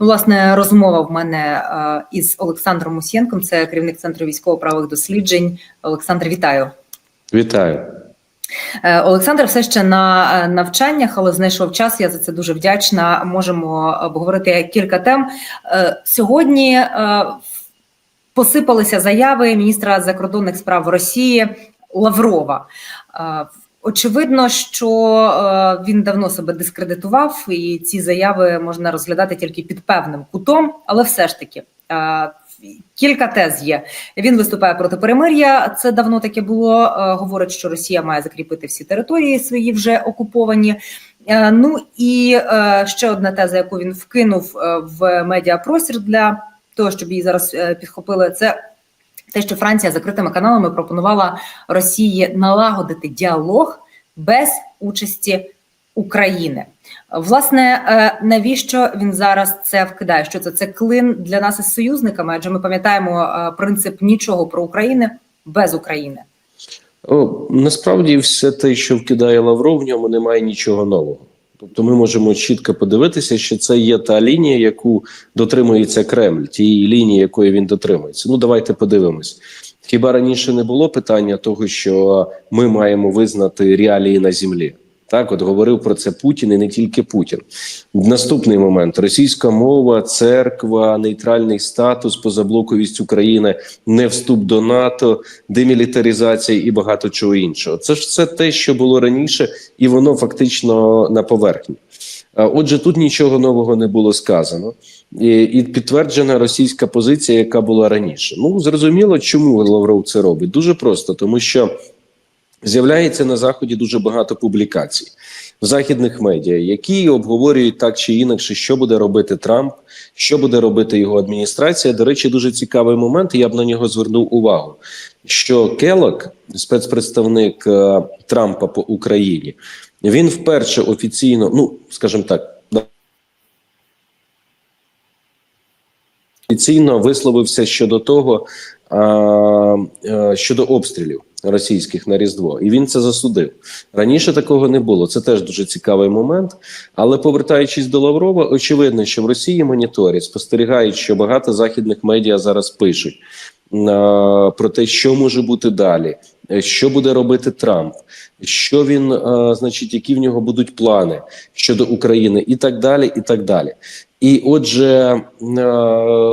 Ну, власне, розмова в мене е, із Олександром Мусєнком, це керівник центру військово-правих досліджень. Олександр, вітаю. Вітаю. Е, Олександр все ще на е, навчаннях, але знайшов час. Я за це дуже вдячна. Можемо обговорити кілька тем. Сьогодні посипалися заяви міністра закордонних справ Росії Лаврова. Очевидно, що е, він давно себе дискредитував, і ці заяви можна розглядати тільки під певним кутом, але все ж таки. е, Кілька тез є. Він виступає проти перемир'я. Це давно таке було. Е, Говорить, що Росія має закріпити всі території свої вже окуповані. Ну і ще одна теза, яку він вкинув в медіапростір для того, щоб її зараз підхопили, це те, що Франція закритими каналами пропонувала Росії налагодити діалог без участі України. Власне, е, навіщо він зараз це вкидає? Що це? Це клин для нас із союзниками? Адже ми пам'ятаємо е, принцип нічого про Україну без України. О, насправді, все те, що вкидає Лавров, в ньому немає нічого нового. Тобто, ми можемо чітко подивитися, що це є та лінія, яку дотримується Кремль, тієї лінії, якої він дотримується. Ну, давайте подивимось. Хіба раніше не було питання того, що ми маємо визнати реалії на землі? Так, от говорив про це Путін і не тільки Путін. Наступний момент: російська мова, церква, нейтральний статус, позаблоковість України, не вступ до НАТО, демілітаризація і багато чого іншого. Це ж все те, що було раніше, і воно фактично на поверхні. Отже, тут нічого нового не було сказано, і, і підтверджена російська позиція, яка була раніше. Ну зрозуміло, чому Лавров це робить. Дуже просто, тому що. З'являється на заході дуже багато публікацій в західних медіа, які обговорюють так чи інакше, що буде робити Трамп, що буде робити його адміністрація. До речі, дуже цікавий момент. Я б на нього звернув увагу. Що Келок, спецпредставник е, Трампа по Україні, він вперше офіційно, ну скажімо так, офіційно висловився щодо того, а, а, щодо обстрілів російських на Різдво, і він це засудив. Раніше такого не було. Це теж дуже цікавий момент. Але повертаючись до Лаврова, очевидно, що в Росії моніторять, спостерігають, що багато західних медіа зараз пишуть про те, що може бути далі, що буде робити Трамп, що він, значить, які в нього будуть плани щодо України, і так далі, і так далі. І отже, е,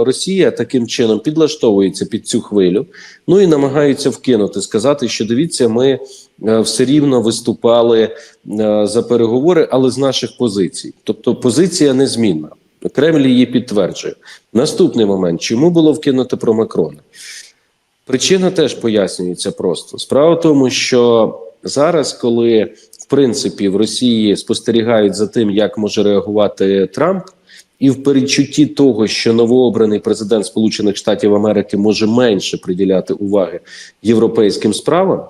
Росія таким чином підлаштовується під цю хвилю, ну і намагаються вкинути, сказати, що дивіться, ми е, все рівно виступали е, за переговори, але з наших позицій. Тобто позиція незмінна. Кремль її підтверджує. Наступний момент: чому було вкинуто про Макрона? Причина теж пояснюється просто. Справа в тому, що зараз, коли в принципі в Росії спостерігають за тим, як може реагувати Трамп. І в передчутті того, що новообраний президент Сполучених Штатів Америки може менше приділяти уваги європейським справам,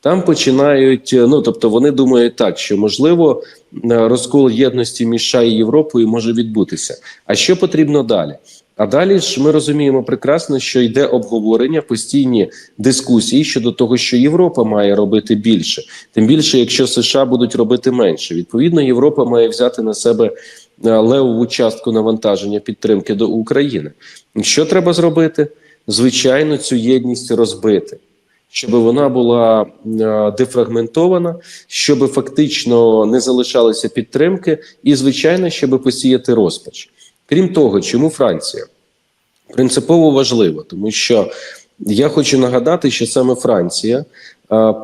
там починають. Ну тобто, вони думають так, що можливо розкол єдності між і Європою може відбутися. А що потрібно далі? А далі ж ми розуміємо прекрасно, що йде обговорення, постійні дискусії щодо того, що Європа має робити більше, тим більше, якщо США будуть робити менше. Відповідно, Європа має взяти на себе левову частку навантаження підтримки до України. Що треба зробити? Звичайно, цю єдність розбити. Щоб вона була е, дефрагментована, щоб фактично не залишалися підтримки, і звичайно, щоб посіяти розпач. Крім того, чому Франція принципово важливо, тому що я хочу нагадати, що саме Франція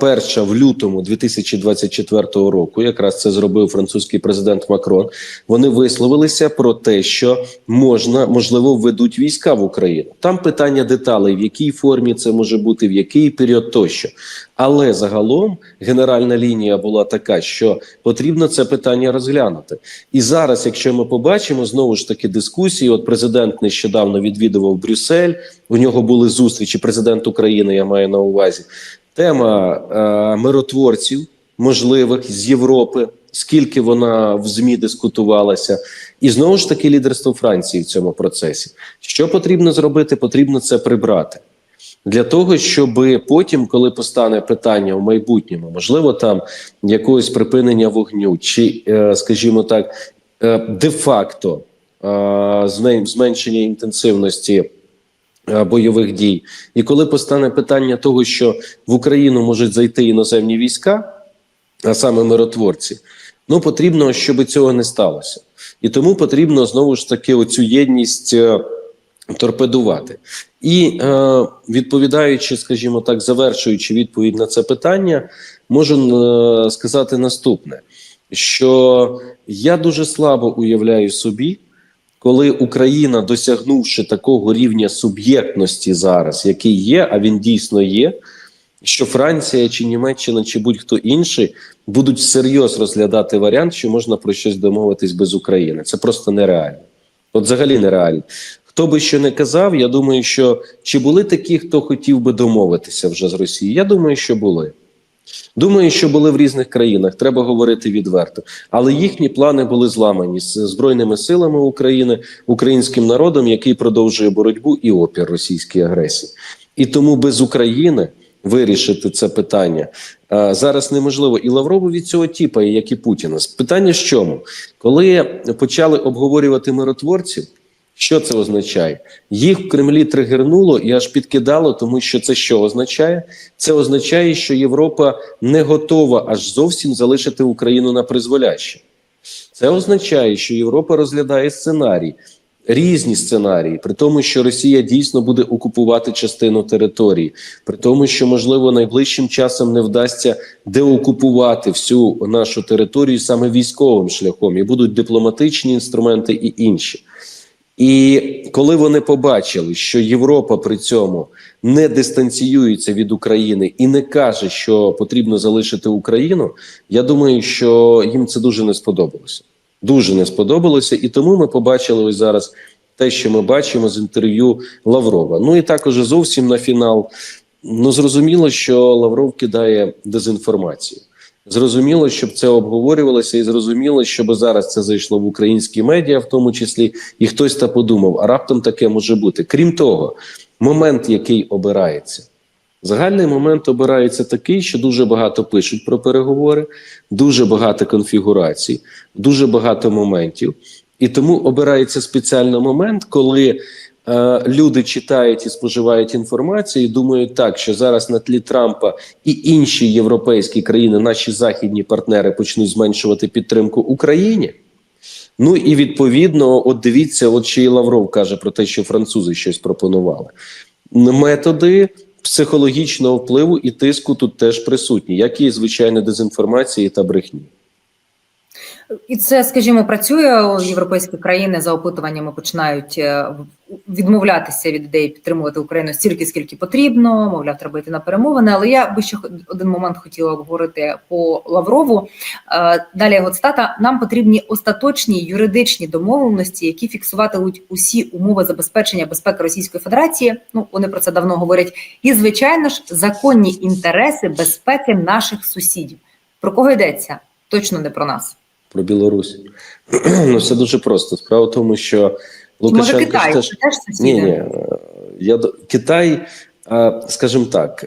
перша в лютому 2024 року, якраз це зробив французький президент Макрон. Вони висловилися про те, що можна можливо введуть війська в Україну. Там питання деталей, в якій формі це може бути, в який період тощо. Але загалом генеральна лінія була така, що потрібно це питання розглянути. І зараз, якщо ми побачимо знову ж таки дискусії, от президент нещодавно відвідував Брюссель. У нього були зустрічі. Президент України я маю на увазі. Тема е, миротворців можливих з Європи. Скільки вона в змі дискутувалася, і знову ж таки лідерство Франції в цьому процесі. Що потрібно зробити? Потрібно це прибрати для того, щоб потім, коли постане питання в майбутньому, можливо, там якогось припинення вогню, чи, е, скажімо так, е, де-факто змен- зменшення інтенсивності е, бойових дій, і коли постане питання того, що в Україну можуть зайти іноземні війська, а саме миротворці, ну потрібно, щоб цього не сталося. І тому потрібно знову ж таки оцю єдність е, торпедувати. І е, відповідаючи, скажімо так, завершуючи відповідь на це питання, можу е, сказати наступне: що я дуже слабо уявляю собі, коли Україна, досягнувши такого рівня суб'єктності зараз, який є, а він дійсно є, що Франція чи Німеччина чи будь-хто інший будуть всерйоз розглядати варіант, що можна про щось домовитись без України. Це просто нереально. От взагалі нереально. Хто би що не казав, я думаю, що чи були такі, хто хотів би домовитися вже з Росією? Я думаю, що були. Думаю, що були в різних країнах, треба говорити відверто. Але їхні плани були зламані з Збройними силами України, українським народом, який продовжує боротьбу і опір російській агресії. І тому без України вирішити це питання зараз неможливо. І Лаврову від цього тіпає, як і Путіна. Питання в чому? Коли почали обговорювати миротворців, що це означає? Їх в Кремлі тригернуло і аж підкидало, тому що це що означає? Це означає, що Європа не готова аж зовсім залишити Україну на призволяще. Це означає, що Європа розглядає сценарій, різні сценарії, при тому, що Росія дійсно буде окупувати частину території, при тому, що можливо найближчим часом не вдасться деокупувати всю нашу територію саме військовим шляхом, і будуть дипломатичні інструменти і інші. І коли вони побачили, що Європа при цьому не дистанціюється від України і не каже, що потрібно залишити Україну, я думаю, що їм це дуже не сподобалося. Дуже не сподобалося, і тому ми побачили ось зараз те, що ми бачимо з інтерв'ю Лаврова. Ну і також зовсім на фінал. Ну зрозуміло, що Лавров кидає дезінформацію. Зрозуміло, щоб це обговорювалося, і зрозуміло, щоб зараз це зайшло в українські медіа, в тому числі, і хтось та подумав, а раптом таке може бути. Крім того, момент, який обирається, загальний момент обирається такий, що дуже багато пишуть про переговори, дуже багато конфігурацій, дуже багато моментів. І тому обирається спеціальний момент, коли люди читають і споживають інформацію, і думають так, що зараз на тлі Трампа і інші європейські країни, наші західні партнери, почнуть зменшувати підтримку Україні. Ну і відповідно, от дивіться, от ще і Лавров каже про те, що французи щось пропонували. Методи психологічного впливу і тиску тут теж присутні, як і звичайно дезінформації та брехні. І це, скажімо, працює європейські країни за опитуваннями починають е, відмовлятися від ідеї підтримувати Україну стільки, скільки потрібно. Мовляв, треба йти на перемовини. Але я би ще один момент хотіла обговорити по Лаврову. Е, Далі його цитата: нам потрібні остаточні юридичні домовленості, які фіксуватимуть усі умови забезпечення безпеки Російської Федерації. Ну вони про це давно говорять. І звичайно ж, законні інтереси безпеки наших сусідів. Про кого йдеться? Точно не про нас. Про Білорусь. ну все дуже просто. Справа в тому, що Лукашенко Може, Китай теж... Ні, ні. Я Китай, скажімо так,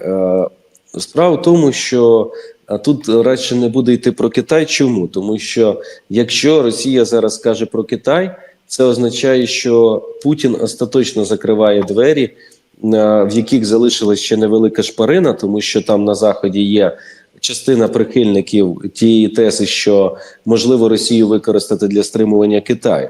справа в тому, що а, тут радше не буде йти про Китай. Чому? Тому що якщо Росія зараз каже про Китай, це означає, що Путін остаточно закриває двері, в яких залишилась ще невелика шпарина, тому що там на заході є. Частина прихильників тієї тези, що можливо Росію використати для стримування Китаю.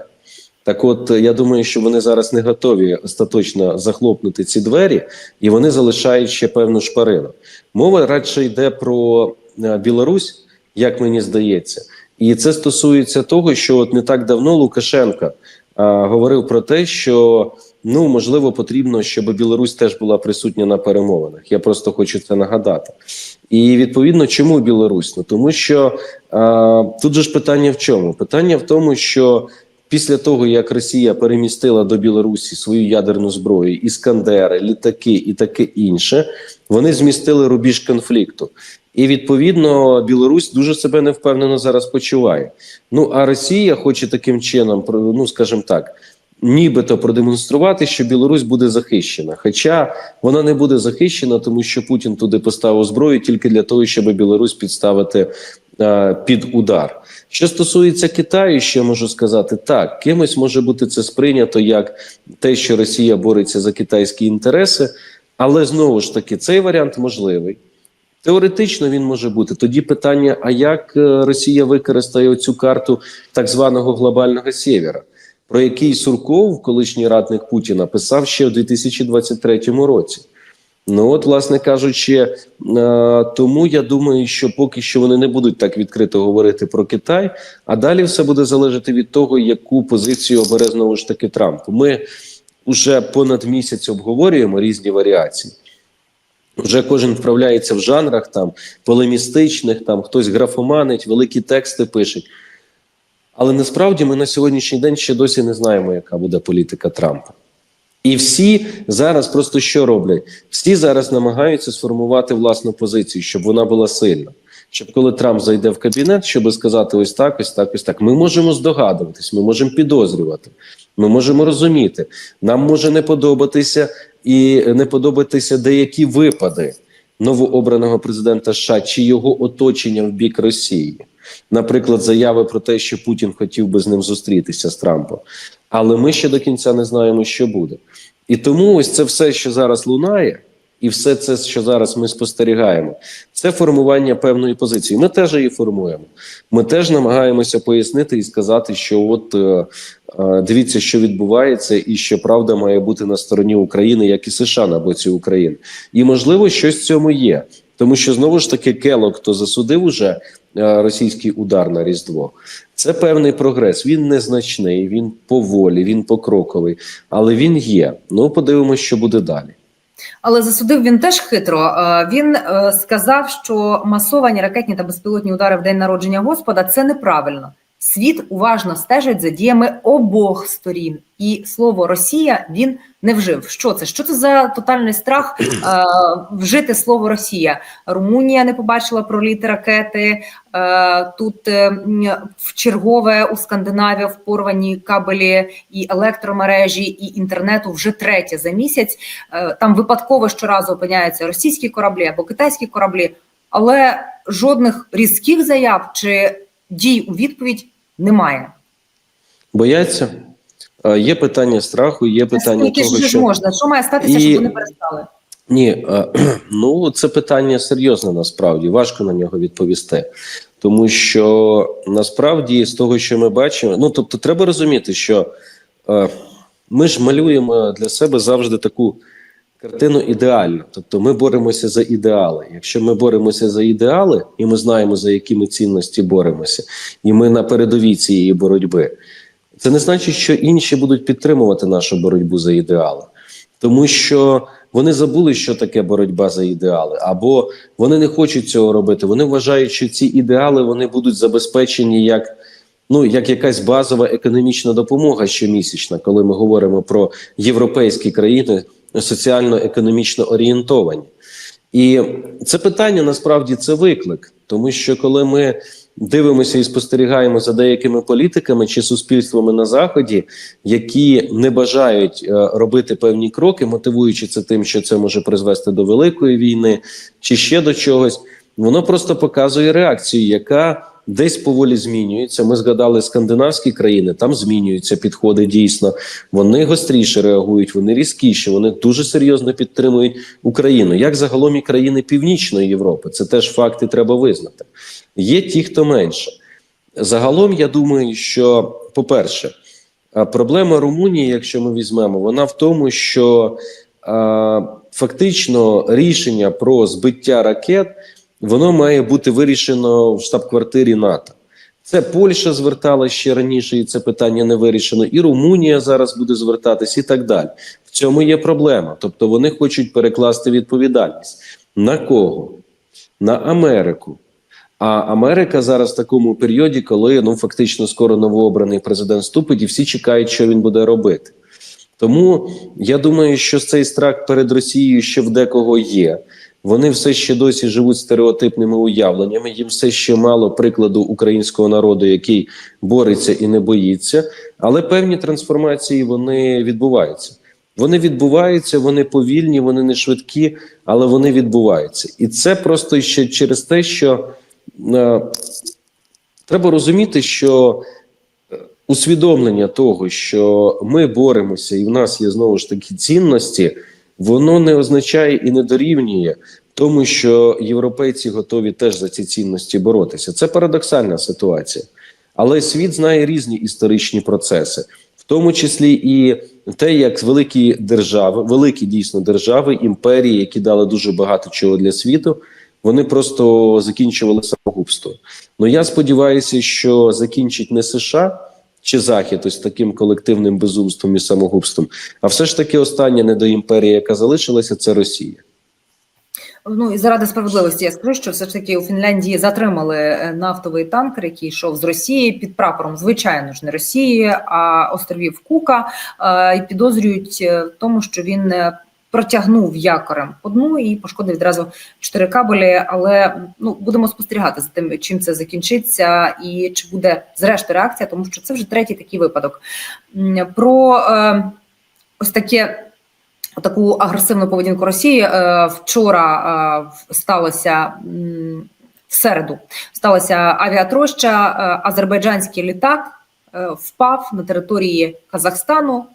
Так, от я думаю, що вони зараз не готові остаточно захлопнути ці двері, і вони залишають ще певну шпарину. Мова радше йде про е, Білорусь, як мені здається, і це стосується того, що от не так давно Лукашенко а, говорив про те, що ну можливо потрібно, щоб Білорусь теж була присутня на перемовинах. Я просто хочу це нагадати. І відповідно, чому Білорусь? Ну тому що а, тут же ж питання в чому? Питання в тому, що після того як Росія перемістила до Білорусі свою ядерну зброю, іскандери, літаки і таке інше, вони змістили рубіж конфлікту. І відповідно Білорусь дуже себе невпевнено зараз почуває. Ну а Росія хоче таким чином, ну скажімо так, нібито продемонструвати, що Білорусь буде захищена. Хоча вона не буде захищена, тому що Путін туди поставив зброю тільки для того, щоб Білорусь підставити е, під удар. Що стосується Китаю, ще можу сказати так: кимось може бути це сприйнято як те, що Росія бореться за китайські інтереси, але знову ж таки цей варіант можливий. Теоретично він може бути. Тоді питання: а як е, Росія використає цю карту так званого глобального сєвєра, про який Сурков, колишній радник Путіна, писав ще в 2023 році. Ну от, власне кажучи, е, тому я думаю, що поки що вони не будуть так відкрито говорити про Китай, а далі все буде залежати від того, яку позицію обере знову ж таки Трамп. Ми вже понад місяць обговорюємо різні варіації. Вже кожен вправляється в жанрах там полемістичних, там хтось графоманить, великі тексти пише. Але насправді ми на сьогоднішній день ще досі не знаємо, яка буде політика Трампа. І всі зараз просто що роблять? Всі зараз намагаються сформувати власну позицію, щоб вона була сильна. Щоб коли Трамп зайде в кабінет, щоб сказати ось так, ось так, ось так. Ми можемо здогадуватись, ми можемо підозрювати, ми можемо розуміти. Нам може не подобатися і не подобатися деякі випади новообраного президента США чи його оточення в бік Росії. Наприклад, заяви про те, що Путін хотів би з ним зустрітися з Трампом. Але ми ще до кінця не знаємо, що буде. І тому ось це все, що зараз лунає, і все це, що зараз ми спостерігаємо, це формування певної позиції. Ми теж її формуємо. Ми теж намагаємося пояснити і сказати, що от е, е, дивіться, що відбувається, і що правда має бути на стороні України, як і США на боці України. І можливо, щось в цьому є. Тому що знову ж таки Келок, хто засудив уже російський удар на Різдво, це певний прогрес. Він незначний, він поволі, він покроковий, але він є. Ну подивимося, що буде далі. Але засудив він теж хитро. Е, Він е, сказав, що масовані ракетні та безпілотні удари в день народження Господа це неправильно. Світ уважно стежить за діями обох сторін, і слово Росія він не вжив. Що це? Що це за тотальний страх е, вжити слово Росія? Румунія не побачила проліти ракети. Е, тут е, в чергове у Скандинавії порвані кабелі і електромережі, і інтернету вже третє за місяць. Е, там випадково щоразу опиняються російські кораблі або китайські кораблі, але жодних різких заяв чи дій у відповідь немає. Бояться? Є питання страху, є питання Скільки того, ж що можна? Що має статися, І- щоб вони перестали? Ні, ну це питання серйозне насправді, важко на нього відповісти. Тому що насправді з того, що ми бачимо, ну тобто, треба розуміти, що ми ж малюємо для себе завжди таку картину ідеальну. Тобто, ми боремося за ідеали. Якщо ми боремося за ідеали, і ми знаємо, за які ми цінності боремося, і ми на передовій цієї боротьби, це не значить, що інші будуть підтримувати нашу боротьбу за ідеали, тому що вони забули, що таке боротьба за ідеали, або вони не хочуть цього робити. Вони вважають, що ці ідеали вони будуть забезпечені як. Ну, як якась базова економічна допомога щомісячна, коли ми говоримо про європейські країни соціально-економічно орієнтовані. І це питання насправді це виклик, тому що коли ми дивимося і спостерігаємо за деякими політиками чи суспільствами на заході, які не бажають е, робити певні кроки, мотивуючи це тим, що це може призвести до великої війни чи ще до чогось, воно просто показує реакцію, яка десь поволі змінюється. Ми згадали скандинавські країни, там змінюються підходи дійсно. Вони гостріше реагують, вони різкіше, вони дуже серйозно підтримують Україну. Як загалом і країни Північної Європи, це теж факти треба визнати. Є ті, хто менше. Загалом, я думаю, що, по-перше, проблема Румунії, якщо ми візьмемо, вона в тому, що фактично рішення про збиття ракет воно має бути вирішено в штаб-квартирі НАТО. Це Польща зверталася ще раніше, і це питання не вирішено. І Румунія зараз буде звертатись, і так далі. В цьому є проблема. Тобто вони хочуть перекласти відповідальність на кого? На Америку. А Америка зараз в такому періоді, коли ну фактично скоро новообраний президент вступить, і всі чекають, що він буде робити. Тому я думаю, що цей страх перед Росією ще в декого є. Вони все ще досі живуть стереотипними уявленнями. Їм все ще мало прикладу українського народу, який бореться і не боїться. Але певні трансформації вони відбуваються. Вони відбуваються, вони повільні, вони не швидкі, але вони відбуваються. І це просто ще через те, що е, треба розуміти, що е, усвідомлення того, що ми боремося, і в нас є знову ж таки цінності, воно не означає і не дорівнює тому, що європейці готові теж за ці цінності боротися. Це парадоксальна ситуація. Але світ знає різні історичні процеси, в тому числі і те, як великі держави, великі дійсно держави, імперії, які дали дуже багато чого для світу, вони просто закінчували самогубство. Ну я сподіваюся, що закінчить не США чи Захід ось таким колективним безумством і самогубством, а все ж таки остання недоімперія, яка залишилася, це Росія. Ну і заради справедливості я скажу, що все ж таки у Фінляндії затримали е, нафтовий танкер, який йшов з Росії під прапором, звичайно ж, не Росії, а островів Кука, е, і підозрюють е, в тому, що він протягнув якорем по дну і пошкодив відразу чотири кабелі. Але ну будемо спостерігати за тим, чим це закінчиться, і чи буде зрештою реакція, тому що це вже третій такий випадок. Про е, ось таке таку агресивну поведінку Росії е, вчора е, сталося в середу. Сталася авіатроща. Е, азербайджанський літак впав на території Казахстану.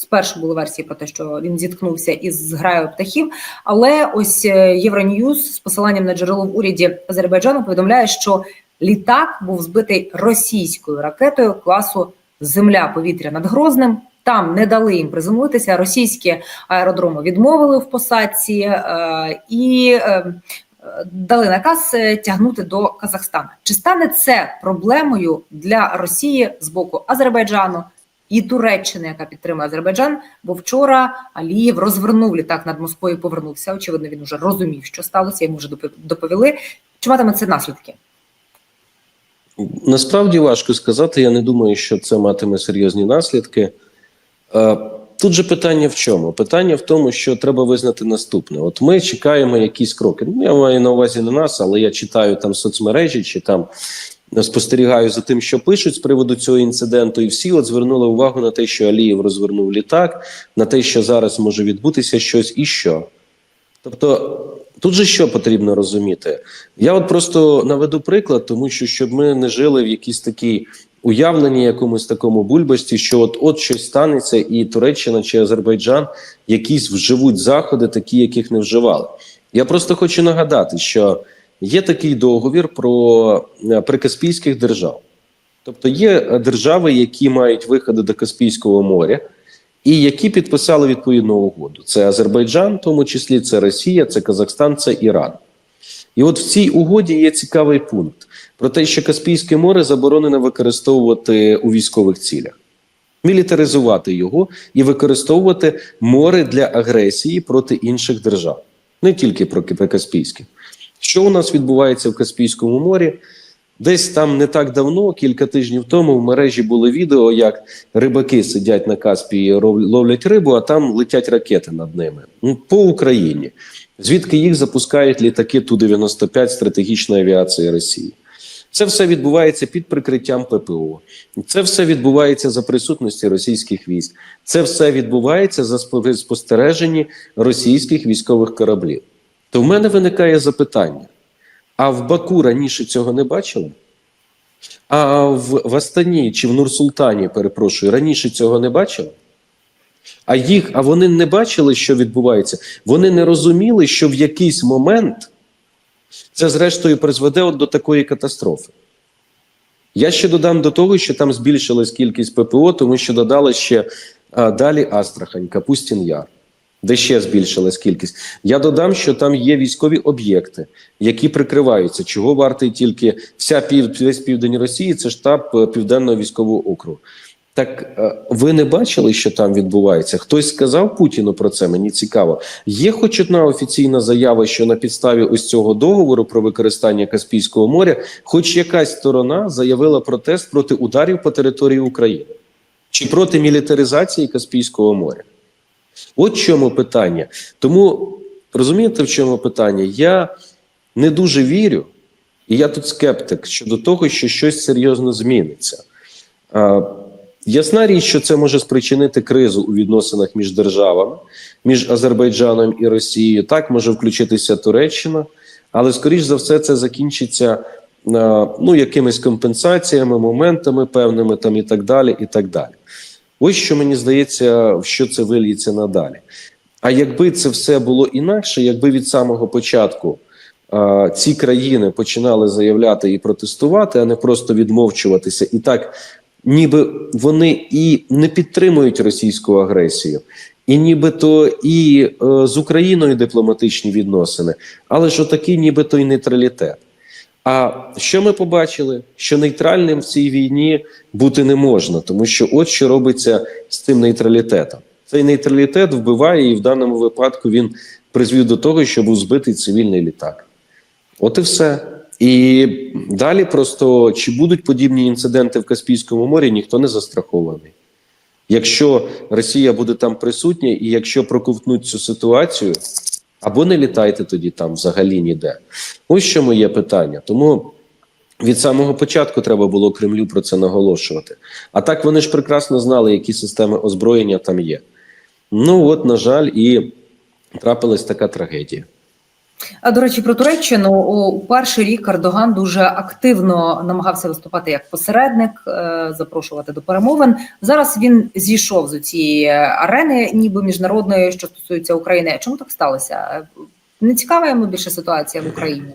Спершу були версії про те, що він зіткнувся із зграю птахів. Але ось е, Євроньюз з посиланням на джерело в уряді Азербайджану повідомляє, що літак був збитий російською ракетою класу Земля повітря над Грозним. Там не дали їм приземлитися. Російські аеродроми відмовили в посадці е, і е, дали наказ е, тягнути до Казахстана. Чи стане це проблемою для Росії з боку Азербайджану і Туреччини, яка підтримує Азербайджан? Бо вчора Алієв розвернув літак над Москвою, повернувся. Очевидно, він вже розумів, що сталося. Йому вже доповіли. Чи матиме це наслідки? Насправді важко сказати. Я не думаю, що це матиме серйозні наслідки. Е, Тут же питання в чому? Питання в тому, що треба визнати наступне: от ми чекаємо якісь кроки. Ну, я маю на увазі не нас, але я читаю там соцмережі чи там спостерігаю за тим, що пишуть з приводу цього інциденту, і всі от звернули увагу на те, що Алієв розвернув літак, на те, що зараз може відбутися щось і що. Тобто, тут же що потрібно розуміти? Я от просто наведу приклад, тому що щоб ми не жили в якійсь такій уявленні, якомусь такому бульбасті, що от от щось станеться, і Туреччина чи Азербайджан якісь вживуть заходи, такі, яких не вживали. Я просто хочу нагадати, що є такий договір про е, прикаспійських держав. Тобто є е, держави, які мають виходи до Каспійського моря, і які підписали відповідну угоду. Це Азербайджан, в тому числі це Росія, це Казахстан, це Іран. І от в цій угоді є цікавий пункт про те, що Каспійське море заборонено використовувати у військових цілях, мілітаризувати його і використовувати море для агресії проти інших держав, не тільки про Каспійське. Що у нас відбувається в Каспійському морі? Десь там не так давно, кілька тижнів тому, в мережі було відео, як рибаки сидять на Каспії, ловлять рибу, а там летять ракети над ними Ну, по Україні. Звідки їх запускають літаки Ту-95 стратегічної авіації Росії? Це все відбувається під прикриттям ППО. Це все відбувається за присутності російських військ. Це все відбувається за спо- спостереженні російських військових кораблів. То в мене виникає запитання: а в Баку раніше цього не бачили? А в, в Астані чи в Нур-Султані, перепрошую, раніше цього не бачили? А їх, а вони не бачили, що відбувається. Вони не розуміли, що в якийсь момент це, зрештою, призведе от до такої катастрофи. Я ще додам до того, що там збільшилась кількість ППО, тому що додали ще а, далі Астрахань, Капустін Яр, де ще збільшилась кількість. Я додам, що там є військові об'єкти, які прикриваються, чого вартий тільки вся пів, весь південь Росії, це штаб е, Південного військового округу. Так е, ви не бачили, що там відбувається? Хтось сказав Путіну про це? Мені цікаво. Є хоч одна офіційна заява, що на підставі ось цього договору про використання Каспійського моря, хоч якась сторона заявила протест проти ударів по території України чи проти мілітаризації Каспійського моря? От в чому питання. Тому розумієте, в чому питання? Я не дуже вірю, і я тут скептик щодо того, що щось серйозно зміниться. А, Ясна річ, що це може спричинити кризу у відносинах між державами, між Азербайджаном і Росією. Так може включитися Туреччина, але скоріш за все це закінчиться ну, якимись компенсаціями, моментами певними там і так далі. і так далі. Ось що мені здається, що це виліється надалі. А якби це все було інакше, якби від самого початку е, ці країни починали заявляти і протестувати, а не просто відмовчуватися, і так, ніби вони і не підтримують російську агресію, і нібито і е, з Україною дипломатичні відносини, але ж отакий нібито і нейтралітет. А що ми побачили? Що нейтральним в цій війні бути не можна, тому що от що робиться з цим нейтралітетом. Цей нейтралітет вбиває, і в даному випадку він призвів до того, що був збитий цивільний літак. От і все. І далі просто чи будуть подібні інциденти в Каспійському морі, ніхто не застрахований. Якщо Росія буде там присутня, і якщо проковтнуть цю ситуацію, або не літайте тоді там взагалі ніде. Ось що моє питання. Тому від самого початку треба було Кремлю про це наголошувати. А так вони ж прекрасно знали, які системи озброєння там є. Ну от, на жаль, і трапилась така трагедія. А до речі, про Туреччину у перший рік Ердоган дуже активно намагався виступати як посередник, е, запрошувати до перемовин. Зараз він зійшов з цієї арени, ніби міжнародної, що стосується України. Чому так сталося? Не цікава йому більше ситуація в Україні.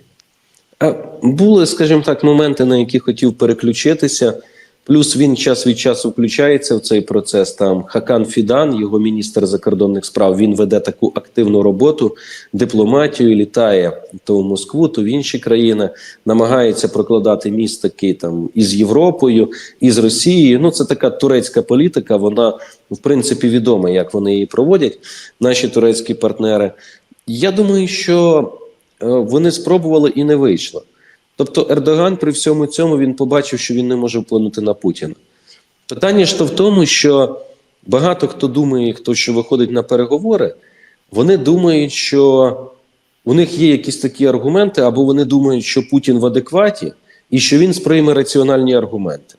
Е, Були, скажімо так, моменти, на які хотів переключитися. Плюс він час від часу включається в цей процес. Там Хакан Фідан, його міністр закордонних справ, він веде таку активну роботу, дипломатію, літає то в Москву, то в інші країни, намагається прокладати міст такий там із Європою, і з Росією. Ну це така турецька політика. Вона в принципі відома, як вони її проводять. Наші турецькі партнери. Я думаю, що е, вони спробували і не вийшло. Тобто Ердоган при всьому цьому він побачив, що він не може вплинути на Путіна. Питання ж то в тому, що багато хто думає, хто що виходить на переговори, вони думають, що у них є якісь такі аргументи, або вони думають, що Путін в адекваті і що він сприйме раціональні аргументи.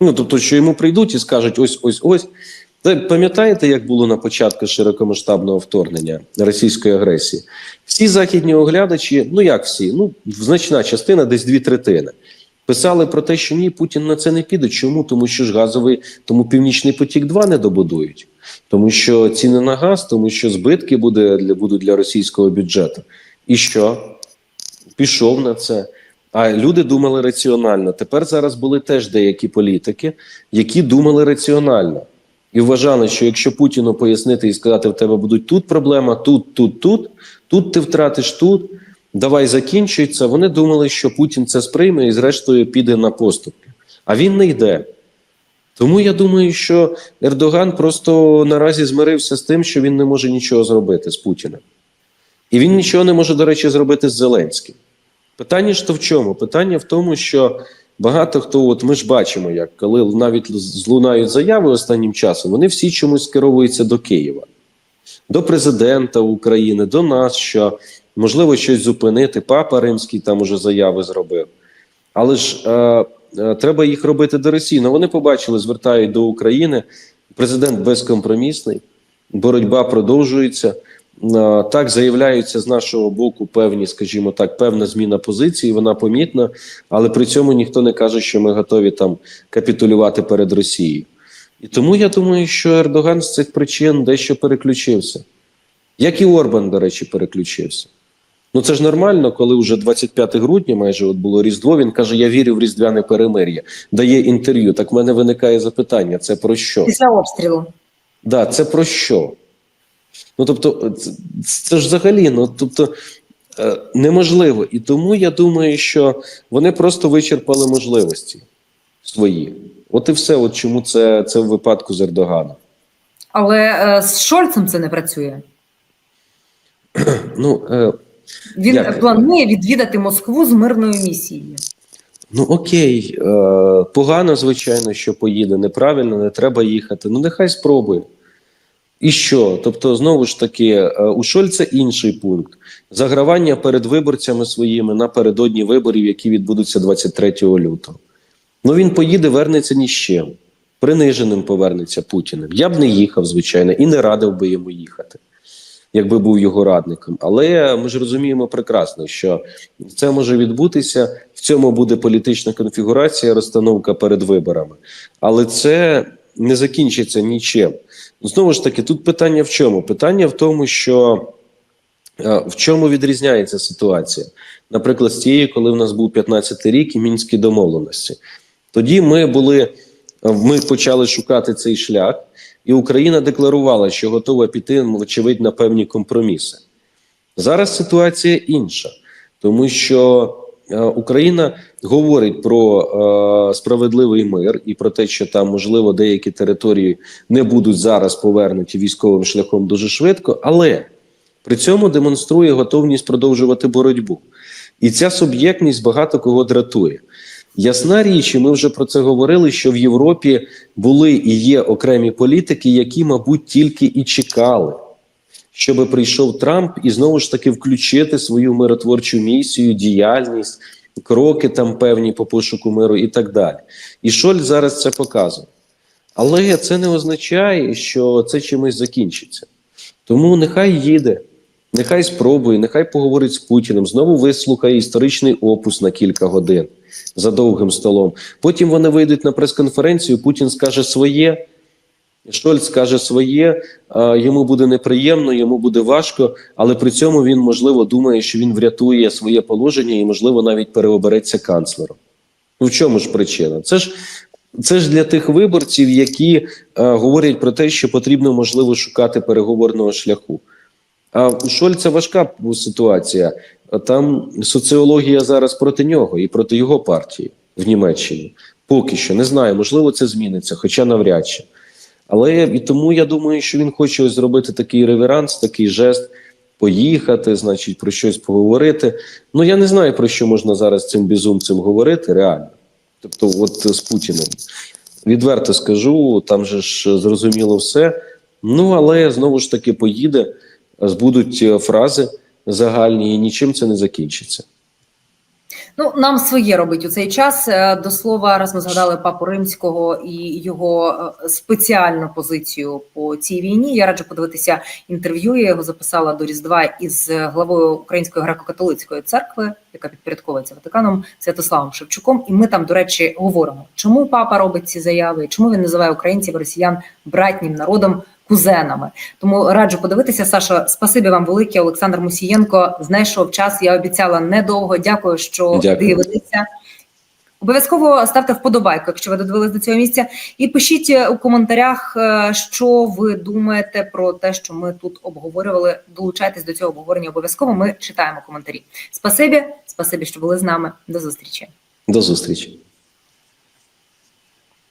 Ну тобто, що йому прийдуть і скажуть: ось ось ось. Ви пам'ятаєте, як було на початку широкомасштабного вторгнення російської агресії? Всі західні оглядачі, ну як всі, ну значна частина, десь дві третини, писали про те, що ні, Путін на це не піде. Чому? Тому що ж газовий, тому Північний потік 2 не добудують, тому що ціни на газ, тому що збитки буде для будуть для російського бюджету. І що? Пішов на це. А люди думали раціонально. Тепер зараз були теж деякі політики, які думали раціонально. І вважали, що якщо Путіну пояснити і сказати, в тебе будуть тут проблема, тут, тут, тут, тут ти втратиш тут, давай закінчується. Вони думали, що Путін це сприйме і, зрештою, піде на поступки. А він не йде. Тому я думаю, що Ердоган просто наразі змирився з тим, що він не може нічого зробити з Путіним. І він нічого не може, до речі, зробити з Зеленським. Питання ж то в чому? Питання в тому, що. Багато хто, от ми ж бачимо, як коли навіть злунають заяви останнім часом, вони всі чомусь скеровуються до Києва, до президента України, до нас, що можливо щось зупинити. Папа Римський там уже заяви зробив. Але ж е, е, треба їх робити до Росії. Ну вони побачили, звертають до України. Президент безкомпромісний, боротьба продовжується. Так заявляються з нашого боку певні, скажімо так, певна зміна позиції, вона помітна, але при цьому ніхто не каже, що ми готові там капітулювати перед Росією. І тому я думаю, що Ердоган з цих причин дещо переключився. Як і Орбан, до речі, переключився. Ну це ж нормально, коли вже 25 грудня, майже от було Різдво. Він каже: Я вірю в різдвяне перемир'я, дає інтерв'ю. Так в мене виникає запитання: це про що? Після обстрілу. Так, да, це про що? Ну тобто, це, це ж взагалі, ну тобто е, неможливо. І тому я думаю, що вони просто вичерпали можливості свої. От і все, от чому це, це в випадку з Ердоганом. Але е, з Шольцем це не працює. Ну, е, Він як? планує відвідати Москву з мирною місією. ну окей, е, погано, звичайно, що поїде. Неправильно, не треба їхати. Ну, нехай спробує. І що? Тобто, знову ж таки, е, у Шольца інший пункт загравання перед виборцями своїми напередодні виборів, які відбудуться 23 лютого. Ну він поїде, вернеться ні з чим. Приниженим повернеться Путіним. Я б не їхав, звичайно, і не радив би йому їхати. якби був його радником. Але ми ж розуміємо прекрасно, що це може відбутися. В цьому буде політична конфігурація, розстановка перед виборами. Але це не закінчиться нічим. Знову ж таки, тут питання в чому? Питання в тому, що е, в чому відрізняється ситуація? Наприклад, з тією, коли в нас був 15-й рік і мінські домовленості. Тоді ми були, ми почали шукати цей шлях, і Україна декларувала, що готова піти, вочевидь, на певні компроміси. Зараз ситуація інша, тому що е, Україна говорить про е, справедливий мир і про те, що там можливо деякі території не будуть зараз повернуті військовим шляхом дуже швидко, але при цьому демонструє готовність продовжувати боротьбу. І ця суб'єктність багато кого дратує. Ясна річ, і ми вже про це говорили, що в Європі були і є окремі політики, які, мабуть, тільки і чекали, щоб прийшов Трамп і знову ж таки включити свою миротворчу місію, діяльність, кроки там певні по пошуку миру і так далі. І Шольц зараз це показує. Але це не означає, що це чимось закінчиться. Тому нехай їде, нехай спробує, нехай поговорить з Путіним, знову вислухає історичний опус на кілька годин за довгим столом. Потім вони вийдуть на прес-конференцію, Путін скаже своє, Шольц скаже своє, йому буде неприємно, йому буде важко, але при цьому він, можливо, думає, що він врятує своє положення і, можливо, навіть переобереться канцлером. Ну в чому ж причина? Це ж це ж для тих виборців, які е, говорять про те, що потрібно можливо шукати переговорного шляху. А у Шольца важка ситуація. Там соціологія зараз проти нього і проти його партії в Німеччині. Поки що не знаю, можливо, це зміниться, хоча навряд чи. Але і тому я думаю, що він хоче ось зробити такий реверанс, такий жест, поїхати, значить, про щось поговорити. Ну я не знаю, про що можна зараз цим безумцем говорити, реально. Тобто, от з Путіним. Відверто скажу, там же ж зрозуміло все. Ну, але знову ж таки поїде, збудуть е, фрази загальні, і нічим це не закінчиться. Ну, нам своє робить у цей час. Е, До слова, раз ми згадали папу римського і його е, спеціальну позицію по цій війні. Я раджу подивитися інтерв'ю. Я його записала до Різдва із главою Української греко-католицької церкви, яка підпорядковується Ватиканом, Святославом Шевчуком. І ми там, до речі, говоримо, чому папа робить ці заяви, чому він називає українців росіян братнім народом. Кузенами тому раджу подивитися, Саша. Спасибі вам велике. Олександр Мусієнко знайшов час. Я обіцяла недовго. Дякую, що Дякую. дивитеся. Обов'язково ставте вподобайку, якщо ви додивились до цього місця, і пишіть е, у коментарях, е, що ви думаєте про те, що ми тут обговорювали. Долучайтесь до цього обговорення. Обов'язково ми читаємо коментарі. Спасибі, спасибі, що були з нами. До зустрічі. До зустрічі.